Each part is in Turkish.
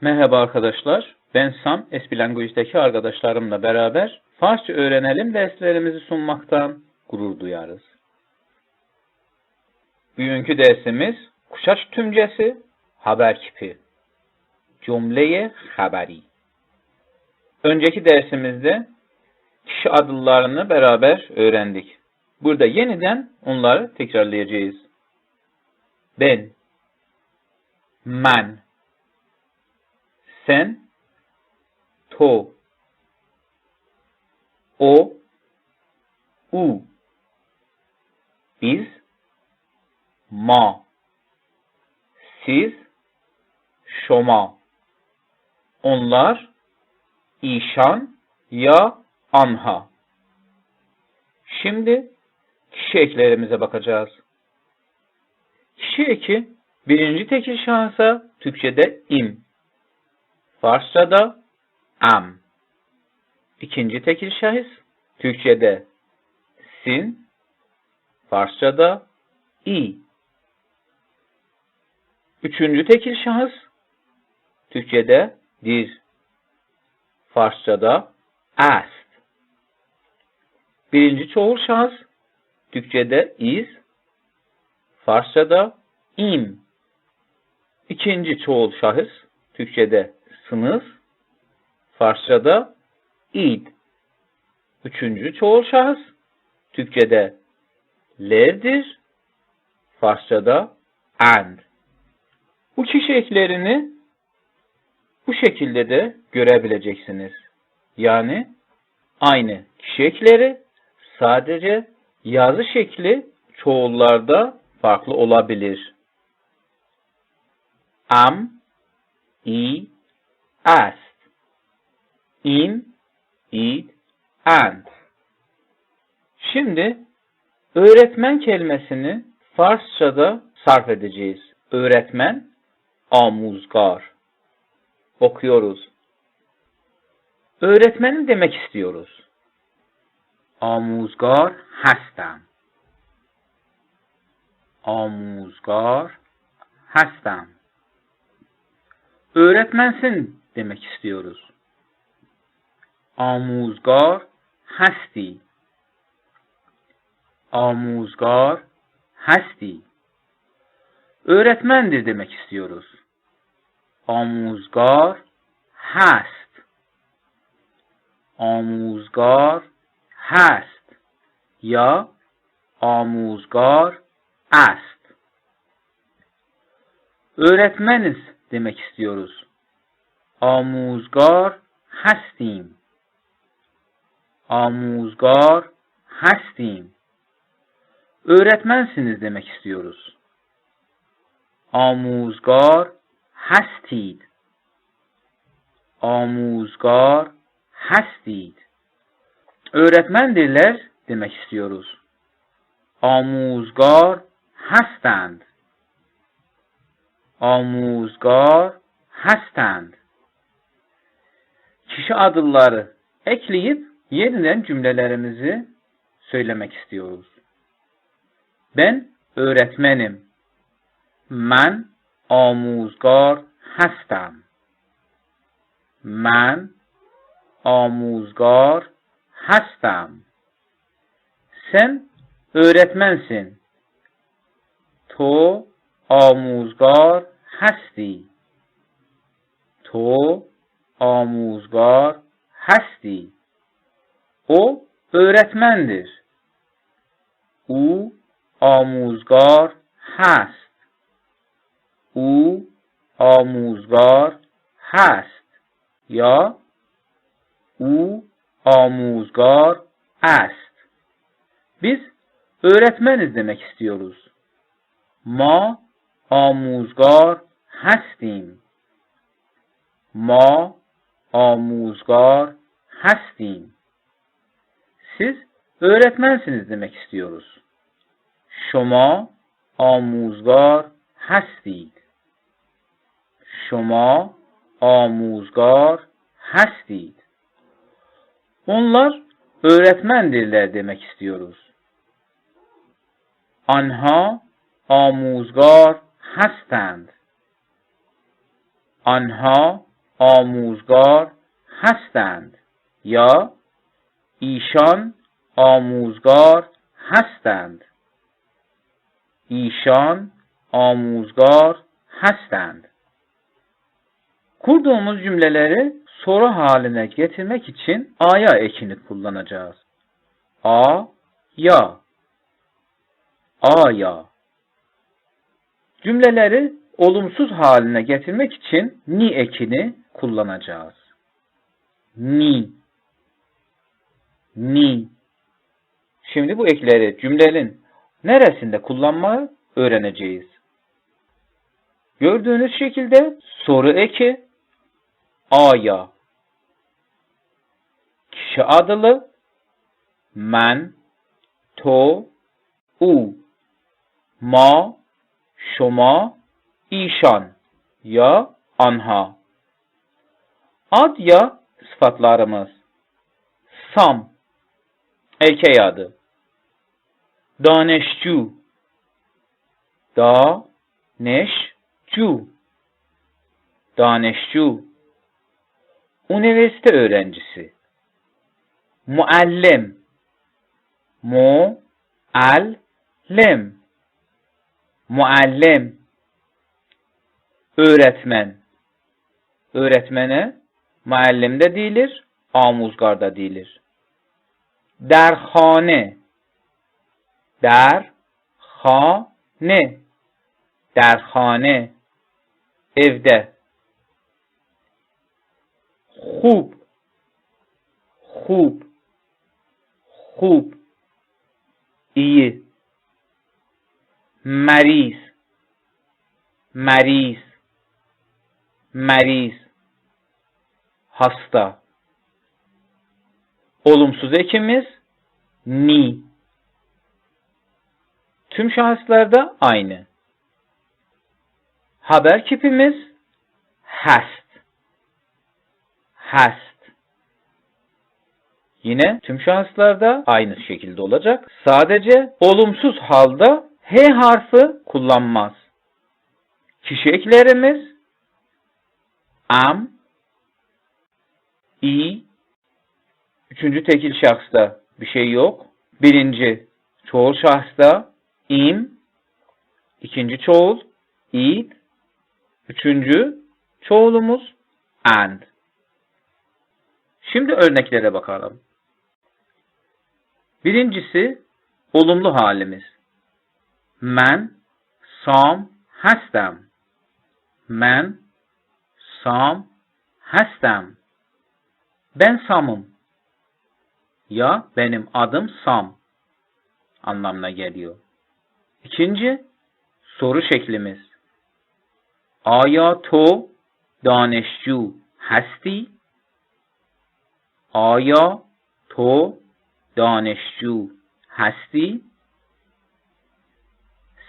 Merhaba arkadaşlar. Ben Sam, Esbilanguage'deki arkadaşlarımla beraber Farsça öğrenelim derslerimizi sunmaktan gurur duyarız. Bugünkü dersimiz kuşaç tümcesi, haber kipi. Cümleye haberi. Önceki dersimizde kişi adlarını beraber öğrendik. Burada yeniden onları tekrarlayacağız. Ben, man, sen, to, o, u, biz, ma, siz, şoma, onlar, işan ya anha. Şimdi kişi eklerimize bakacağız. Kişi eki birinci tekil şahsa Türkçe'de im, Farsça'da am. İkinci tekil şahıs Türkçe'de sin, Farsça'da i. Üçüncü tekil şahıs Türkçe'de dir, Farsça'da ast. Birinci çoğul şahıs Türkçe'de is, Farsça'da im. İkinci çoğul şahıs Türkçe'de sınıf, Farsça'da id. Üçüncü çoğul şahıs Türkçe'de lerdir, Farsça'da and. Bu kişi bu şekilde de görebileceksiniz. Yani aynı kişi sadece yazı şekli çoğullarda farklı olabilir. Am, i, ast, in, id, and. Şimdi öğretmen kelimesini Farsçada sarf edeceğiz. Öğretmen, amuzgar. Okuyoruz. Öğretmenim demek istiyoruz. Amuzgar هستم. Amuzgar هستم. Öğretmensin demek istiyoruz. Amuzgar هستی. Amuzgar هستی. Öğretmendir demek istiyoruz. Amuzgar هست. آموزگار هست یا آموزگار است. Öğretmeniz demek istiyoruz. آموزگار هستیم. آموزگار هستیم. Öğretmensiniz demek istiyoruz. آموزگار هستید. آموزگار هستید. Öğretmendirler demek istiyoruz. آموزگار هستند. آموزگار هستند. Kişi adları ekleyip yeniden cümlelerimizi söylemek istiyoruz. Ben öğretmenim. من آموزگار هستم. من آموزگار هستم. Sen öğretmensin. تو آموزگار هستی. تو آموزگار هستی. O öğretmendir. او آموزگار هست. او آموزگار هست. یا او آموزگار است. Biz öğretmeniz demek istiyoruz. Ma آموزگار هستیم. ما آموزگار هستیم. Siz öğretmensiniz demek istiyoruz. شما آموزگار هستید. شما آموزگار هستید. Onlar öğretmendirler demek istiyoruz. آنها آموزگار هستند. آنها آموزگار هستند یا ایشان آموزگار هستند ایشان آموزگار hastend. Kurduğumuz cümleleri soru haline getirmek için a'ya ekini kullanacağız. A, ya. A, ya. Cümleleri olumsuz haline getirmek için ni ekini kullanacağız. Ni. Ni. Şimdi bu ekleri cümlenin neresinde kullanmayı öğreneceğiz. Gördüğünüz şekilde soru eki aya kişi adılı men to u ma şoma işan ya anha ad ya sıfatlarımız. Sam. Erkeği adı. Daneşçu da neş Cu Daneşçu Üniversite öğrencisi. Muallim. Mu al lem Muallim. Öğretmen. Öğretmene معلم ده دیلر آموزگار ده دیلر. در خانه. در خانه. در خانه. افده خوب. خوب. خوب. ایه. مریض. مریض. مریض. Hasta olumsuz ekimiz ni tüm şahıslarda aynı Haber kipimiz hast. Hast. Yine tüm şanslarda aynı şekilde olacak. Sadece olumsuz halda H harfi kullanmaz. Kişi eklerimiz am, i, üçüncü tekil şahısta bir şey yok. Birinci çoğul şahısta im, ikinci çoğul id, Üçüncü çoğulumuz and. Şimdi örneklere bakalım. Birincisi olumlu halimiz. Men sam hastam. Men sam hastam. Ben Sam'ım. Ya benim adım Sam anlamına geliyor. İkinci soru şeklimiz. Aya to danışcu hasti? Aya to danışcu hasti?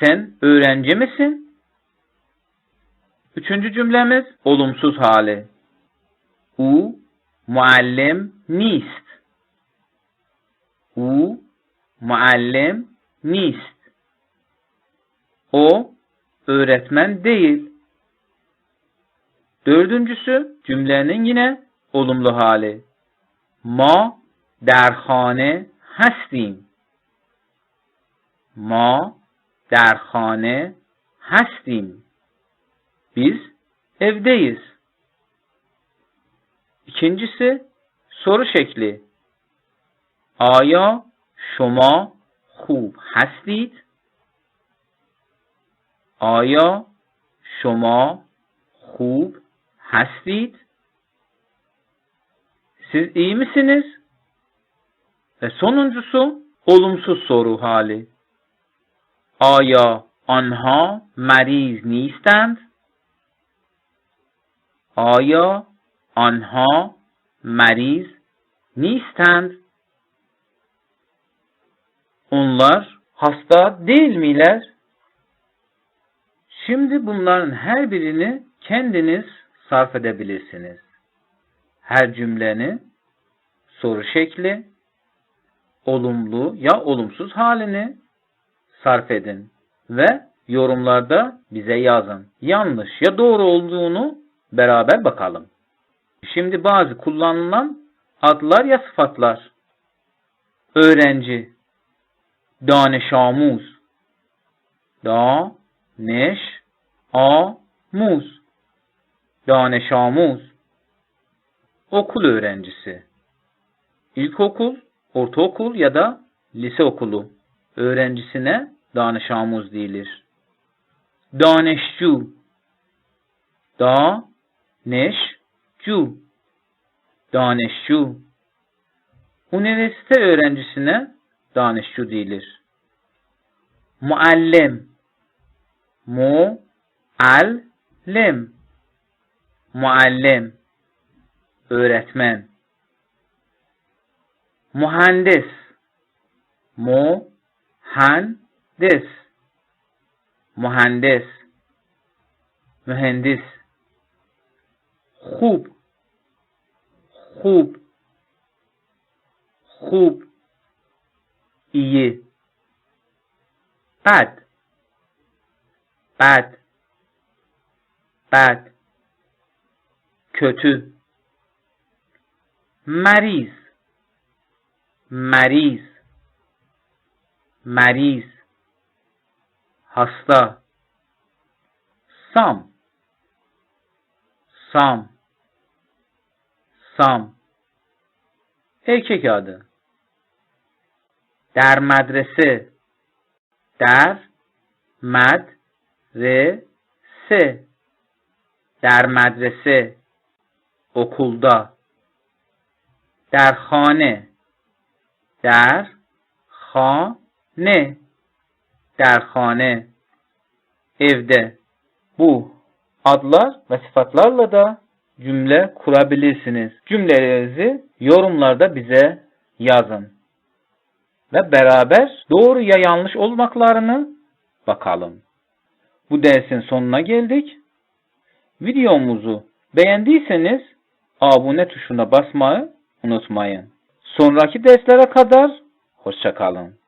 Sen öğrenci misin? Üçüncü cümlemiz olumsuz hali. U معلم نیست او معلم نیست او öğretmen değil. Dördüncüsü cümlenin yine olumlu hali. ما در خانه هستیم ما در خانه هستیم Biz evdeyiz. İkincisi soru şekli. آیا شما خوب هستید؟ آیا شما خوب هستید؟ Siz iyi misiniz? Ve sonuncusu olumsuz soru hali. Aya anha meriz نیستند؟ Aya anha meriz نیستند؟ Onlar hasta değil miler? Şimdi bunların her birini kendiniz sarf edebilirsiniz. Her cümleni soru şekli, olumlu ya olumsuz halini sarf edin ve yorumlarda bize yazın. Yanlış ya doğru olduğunu beraber bakalım. Şimdi bazı kullanılan adlar ya sıfatlar. Öğrenci, danışamuz, da, neş, a, muz, danışamuz, okul öğrencisi, ilkokul, ortaokul ya da lise okulu. Öğrencisine danışamuz deyilir. Danışcu, da, neş, cu, danışcu. Üniversite öğrencisine danışcu deyilir. Muallim, mu, al, lim, muallim, öğretmen. Muhandis, mu, han, des, muhandis, mühendis. خوب خوب. خوب. ایه. بد. بد. بد. kötü مریض. مریض. مریض. هستا سام. سام. Sam erkek adı در مدرسه در مدرسه در مدرسه okulda در خانه در خانه در خانه evde bu adlar ve sıfatlarla da cümle kurabilirsiniz. Cümlelerinizi yorumlarda bize yazın. Ve beraber doğru ya yanlış olmaklarını bakalım. Bu dersin sonuna geldik. Videomuzu beğendiyseniz abone tuşuna basmayı unutmayın. Sonraki derslere kadar hoşçakalın.